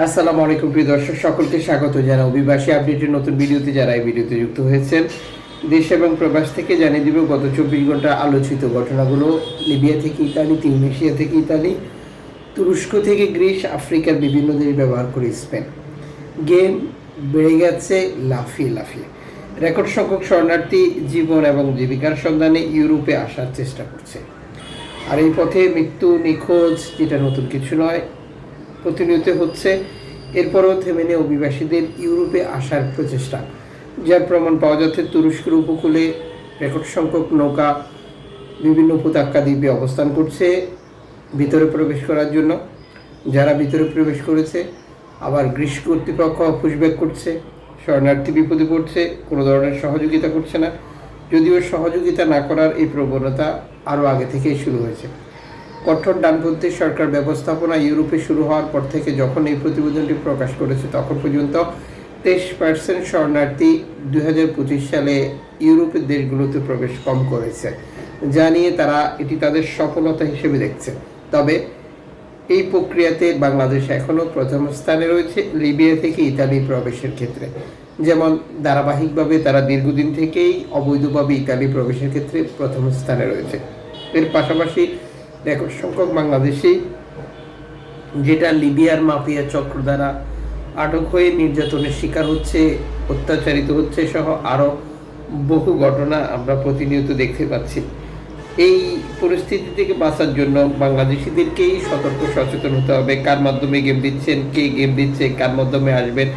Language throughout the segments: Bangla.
আসসালামু আলাইকুম, প্রিয় দর্শক। সকলকে স্বাগত জানা অভিবাসী আপডেটের নতুন ভিডিওতে যারা এই ভিডিওতে যুক্ত হয়েছেন। দেশ এবং প্রবাস থেকে জানিয়ে দিব, গত চব্বিশ ঘণ্টা আলোচিত ঘটনাগুলো, লিবিয়া থেকে ইতালি তিউনেশিয়া থেকে ইতালি, তুরস্ক থেকে গ্রিস, আফ্রিকার বিভিন্ন দেশ ব্যবহার করে স্পেন। গেম বেড়ে গেছে লাফিয়ে লাফিয়ে। রেকর্ড সংখ্যক শরণার্থী জীবন এবং জীবিকার সন্ধানে ইউরোপে আসার চেষ্টা করছে। আর এই পথে মৃত্যু নিখোঁজ, যেটা নতুন কিছু নয় প্রতিনিয়ত হচ্ছে। এরপরও থেমে নেই অভিবাসীদের ইউরোপে আসার প্রচেষ্টা। যার প্রমাণ পাওয়া যাচ্ছে তুরস্কের উপকূলে রেকর্ড সংখ্যক নৌকা, বিভিন্ন উপত্যকা দ্বীপে অবস্থান করছে ভিতরে প্রবেশ করার জন্য। যারা ভিতরে প্রবেশ করেছে, আবার গ্রীষ্ম কর্তৃপক্ষ পুশব্যাক করছে, শরণার্থী বিপদে পড়ছে, কোনো ধরনের সহযোগিতা করছে না। যদিও সহযোগিতা না করার এই প্রবণতা আরও আগে থেকেই শুরু হয়েছে। কঠোর ডানপন্থী সরকার ব্যবস্থাপনা ইউরোপে শুরু হওয়ার পর থেকে যখন এই প্রতিবেদনটি প্রকাশ করেছে, তখন পর্যন্ত তেইশ পার্সেন্ট শরণার্থী দুই হাজার পঁচিশ সালে ইউরোপের দেশগুলোতে প্রবেশ কম করেছে। যা নিয়ে তারা এটি তাদের সফলতা হিসেবে দেখছে। তবে এই প্রক্রিয়াতে বাংলাদেশ এখনও প্রথম স্থানে রয়েছে, লিবিয়া থেকে ইতালি প্রবেশের ক্ষেত্রে। যেমন ধারাবাহিকভাবে তারা দীর্ঘদিন থেকেই অবৈধভাবে ইতালি প্রবেশের ক্ষেত্রে প্রথম স্থানে রয়েছে। এর পাশাপাশি রেকর্ড সংখ্যক বাংলাদেশি, যেটা লিবিয়ার মাফিয়া চক্র দ্বারা আটক হয়ে নির্যাতনের শিকার হচ্ছে, অত্যাচারিত হচ্ছে সহ আরও বহু ঘটনা আমরা প্রতিনিয়ত দেখতে পাচ্ছি। এই পরিস্থিতি থেকে বাঁচার জন্য বাংলাদেশিদেরকেই সতর্ক, সচেতন হতে হবে। কার মাধ্যমে গেম দিচ্ছেন, কে গেম দিচ্ছে, কার মাধ্যমে আসবেন,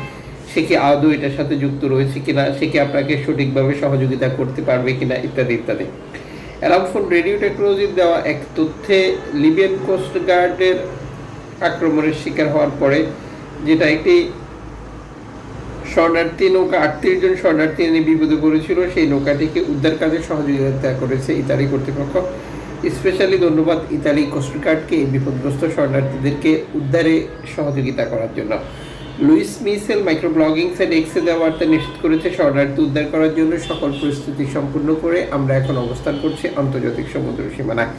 সে কি আদৌ এটার সাথে যুক্ত রয়েছে কিনা, সে কি আপনাকে সঠিকভাবে সহযোগিতা করতে পারবে কিনা, ইত্যাদি ইত্যাদি। অ্যারামফোন রেডিও টেকনোলজির দেওয়া এক তথ্যে লিবিয়ান কোস্ট গার্ডের আক্রমণের শিকার হওয়ার পরে, যেটা একটি শরণার্থী নৌকা, আটত্রিশ জন শরণার্থী এনে বিপদে পড়েছিল, সেই নৌকাটিকে উদ্ধার কাজে সহযোগিতা করেছে ইতালি কর্তৃপক্ষ। স্পেশালি ধন্যবাদ ইতালি কোস্টগার্ডকে এই বিপদগ্রস্ত শরণার্থীদেরকে উদ্ধারে সহযোগিতা করার জন্য। Luis Michel micro blogging site এক্সে দেওয়া বার্তা নিশ্চিত করেছে শরণার্থী উদ্ধার করার জন্য সকল প্রস্তুতি সম্পূর্ণ করে আমরা এখন অবস্থান করছি আন্তর্জাতিক সমুদ্র সীমানায়।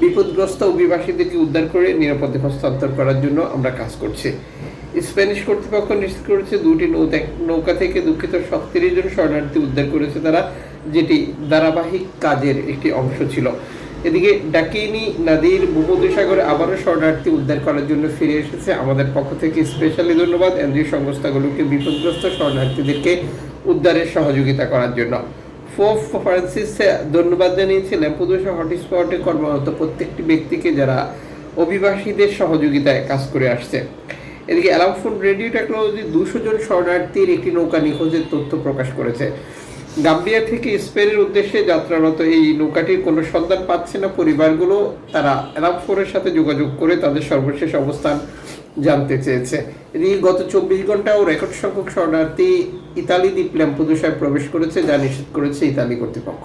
বিপদগ্রস্ত অভিবাসীদেরকে উদ্ধার করে নিরাপদে হস্তান্তর করার জন্য আমরা কাজ করছি। স্প্যানিশ কর্তৃপক্ষ নিশ্চিত করেছে দুটি নৌকা থেকে দুঃখিত সত্তিরিশ জন শরণার্থী উদ্ধার করেছে তারা, যেটি ধারাবাহিক কাজের একটি অংশ ছিল। এদিকে ডাকিনি নদীর ভূমধ্যসাগরে আবারও শরণার্থী উদ্ধার করার জন্য ফিরে এসেছে। আমাদের পক্ষ থেকে স্পেশালি ধন্যবাদ। এনজিও সংস্থাগুলোকে বিপদগ্রস্ত শরণার্থীদেরকে উদ্ধারের সহযোগিতা করার জন্য। ফোফ ফ্রান্সিস ধন্যবাদ জানিয়েছে ল্যাম্পুদোসা হটস্পটে কর্মরত প্রত্যেকটি ব্যক্তিকে যারা অভিবাসীদের সহযোগিতায় কাজ করে আসছে। এদিকে অ্যালামফোন রেডিও টেকনোলজি দুশো জন শরণার্থীর একটি নৌকা নিখোঁজের তথ্য প্রকাশ করেছে। গাম্বিয়া থেকে স্পেনের উদ্দেশ্যে যাত্রারত এই নৌকাটির কোনো সন্ধান পাচ্ছে না পরিবারগুলো। তারা রামফোরের সাথে যোগাযোগ করে তাদের সর্বশেষ অবস্থান জানতে চেয়েছে। এদিকে গত চব্বিশ ঘন্টাও রেকর্ড সংখ্যক শরণার্থী ইতালি দ্বীপ ল্যাম্পুদোসায় প্রবেশ করেছে, যা নিশ্চিত করেছে ইতালি কর্তৃপক্ষ।